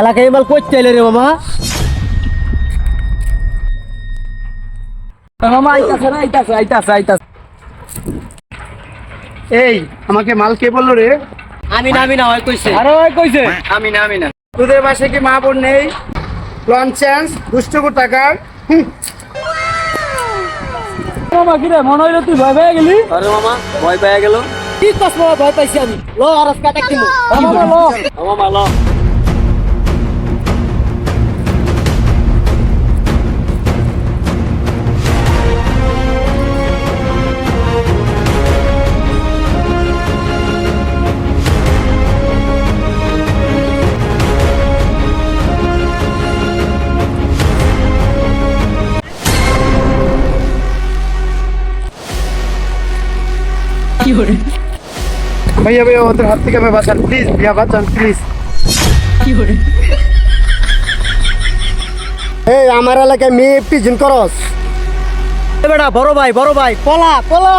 এলাকায় মাল করতে এলে রে মামা। মামা আইতাছে না আইতাছে আইতাছে আইতাছে। এই আমাকে মাল কে বলল রে? আমি না আমি না হয় কইছে। আরে ওই কইছে। আমি না আমি না। তোদের বাসায় কি মা বোন নেই? লন চান্স দুষ্টকু টাকার। মামা কি রে মনে হইল তুই ভয় পেয়ে গেলি? আরে মামা ভয় পেয়ে গেল। কি মামা ভয় পাইছি আমি। লো আর কাটা কিমু মামা লো মামা লো। ভাইয়া ভাইয়া ওদের হাত থেকে আমি বাঁচান প্লিজ ভাইয়া বাঁচান প্লিজ এই আমার এলাকায় মেয়ে পিজন করস। বেটা বড় ভাই বড় ভাই পলা পলা।